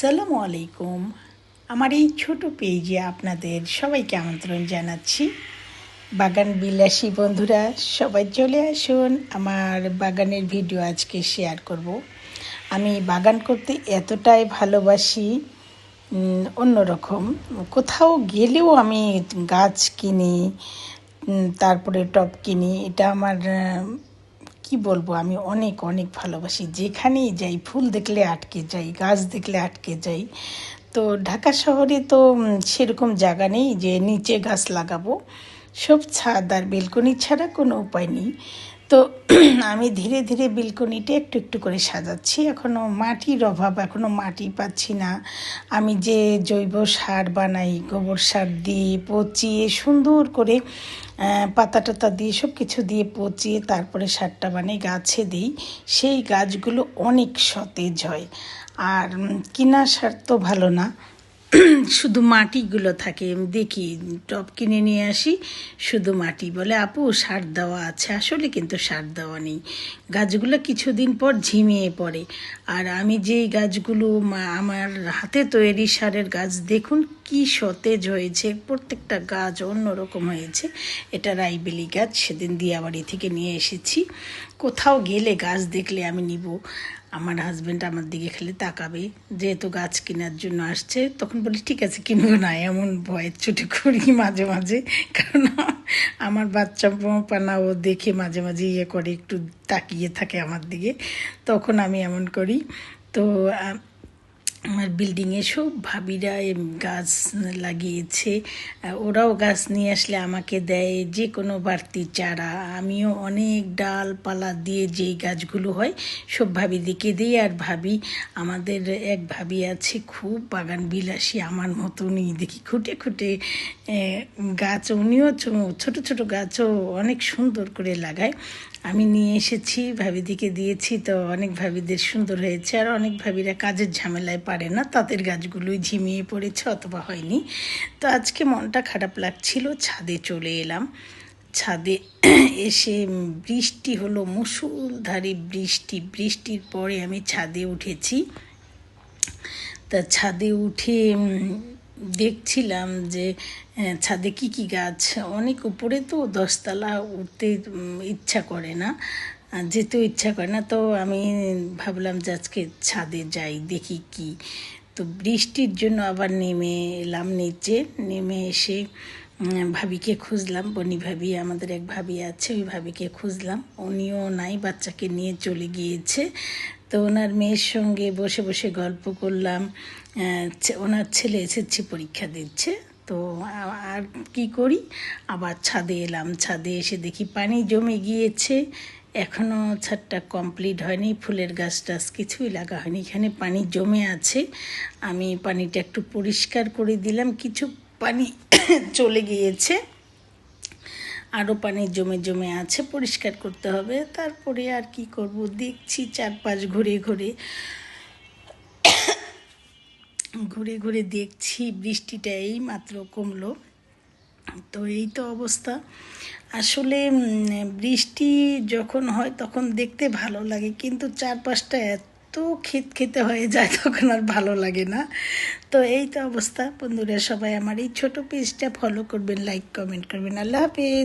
আসসালামু আলাইকুম। আমার এই ছোট পেজে আপনাদের সবাইকে আমন্ত্রণ জানাচ্ছি। বাগান বিলাসী বন্ধুরা, সবাই চলে আসুন আমার বাগানের ভিডিও আজকে শেয়ার করব। আমি বাগান করতে এতটাই ভালোবাসি অন্যরকম। কোথাও গেলেও আমি গাছ কিনি তারপরে টব কিনি, এটা আমার কি বলব, আমি অনেক অনেক ভালোবাসি। যেখানেই যাই, ফুল দেখলে আটকে যাই, গাছ দেখলে আটকে যাই। তো ঢাকা শহরে তো সেরকম জায়গা নেই যে নিচে গাছ লাগাবো। সব ছাদ আর বেলকনি ছাড়া কোনো উপায় নেই। তো আমি ধীরে ধীরে বেলকনিটা একটু একটু করে সাজাচ্ছি। এখনও মাটির অভাব এখনও মাটি পাচ্ছি না। আমি যে জৈব সার বানাই, গোবর সার দিয়ে পচিয়ে সুন্দর করে পাতা টাতা দিয়ে সব কিছু দিয়ে পচিয়ে তারপরে সারটা বানিয়ে গাছে দিই, সেই গাছগুলো অনেক সতেজ হয়। আর কিনা সার তো ভালো না। শুধু মাটিগুলো থাকে। দেখি, টব কিনে নিয়ে আসি, শুধু মাটি বলে, আপু, সার দেওয়া আছে। আসলে কিন্তু সার দেওয়া নেই। গাছগুলো কিছুদিন পর ঝিমিয়ে পড়ে। আর আমি যেই গাছগুলো আমার হাতে তৈরি সারের গাছ, দেখুন কি সতেজ হয়েছে। প্রত্যেকটা গাছ অন্যরকম হয়েছে। এটা রাইবেলি গাছ, সেদিন দিয়াবাড়ি থেকে নিয়ে এসেছি। কোথাও গেলে গাছ দেখলে আমি নিব। আমার হাজব্যান্ড আমার দিকে খেলে তাকাবে। যেহেতু গাছ কেনার জন্য আসছে, তখন বলি, ঠিক আছে, কিনবো না। এমন ভয়ের ছুটি করি মাঝে মাঝে। কারণ আমার বাচ্চা পানা ও দেখে মাঝে মাঝে ইয়ে করে, একটু তাকিয়ে থাকে আমার দিকে। তখন আমি এমন করি। তো আমার বিল্ডিংয়ে সব ভাবিরা গাছ লাগিয়েছে। ওরাও গাছ নিয়ে আসলে আমাকে দেয় যে কোনো বাড়তি চারা। আমিও অনেক ডালপালা দিয়ে যেই গাছগুলো হয়, সব ভাবিদিকে দিই। আর ভাবি, আমাদের এক ভাবি আছে খুব বাগান বিলাসী, আমার মতনই। দেখি খুঁটে খুঁটে গাছ, উনিও ছোট ছোট গাছও অনেক সুন্দর করে লাগায়। আমি নিয়ে এসেছি, ভাবিদিকে দিয়েছি, তো অনেক ভাবিদের সুন্দর হয়েছে। আর অনেক ভাবিরা কাজের ঝামেলায় পারে না তাদের গাছগুলোই ঝিমিয়ে পড়েছে অথবা হয়নি। তো আজকে মনটা খারাপ লাগছিল, ছাদে চলে এলাম। ছাদে এসে বৃষ্টি হলো, মুসুলধারে বৃষ্টি। বৃষ্টির পরে আমি ছাদে উঠেছি। তা ছাদে উঠে দেখছিলাম যে ছাদে কি কি গাছ, অনেক উপরে তো দশতলা উঠতে ইচ্ছা করে না। যেতেও ইচ্ছা করে না, তো আমি ভাবলাম যে আজকে ছাদে যাই, দেখি কি। তো বৃষ্টির জন্য আবার নেমে এলাম নিচে, নেমে এসে ভাবিকে খুঁজলাম। বনি ভাবি, আমাদের এক ভাবি আছে, ওই ভাবিকে খুঁজলাম। উনিও নাই, বাচ্চাকে নিয়ে চলে গিয়েছে। তো ওনার মেয়ের সঙ্গে বসে বসে গল্প করলাম। ওনার ছেলে এসএসসি পরীক্ষা দিচ্ছে। তো আর কি করি? আবার ছাদে এলাম। ছাদে এসে দেখি পানি জমে গিয়েছে। এখনও ছাদটা কমপ্লিট হয়নি। ফুলের গাছ টাছ কিছুই লাগা হয়নি। এখানে পানি জমে আছে। আমি পানিটা একটু পরিষ্কার করে দিলাম। কিছু পানি চলে গিয়েছে। আরও পানি জমে জমে আছে, পরিষ্কার করতে হবে। তারপরে আর কি করব? দেখছি চারপাশ ঘুরে ঘুরে ঘুরে ঘুরে দেখছি বৃষ্টিটা এই মাত্র কমলো। তো এই তো অবস্থা। আসলে বৃষ্টি যখন হয় তখন দেখতে ভালো লাগে, কিন্তু চারপাশটা এত ক্ষেত খেতে হয়ে যায় তখন আর ভালো লাগে না। তো এই তো অবস্থা। বন্ধুরা, সবাই আমার এই ছোট পেজটা ফলো করবেন লাইক কমেন্ট করবেন। আল্লাহ হাফেজ।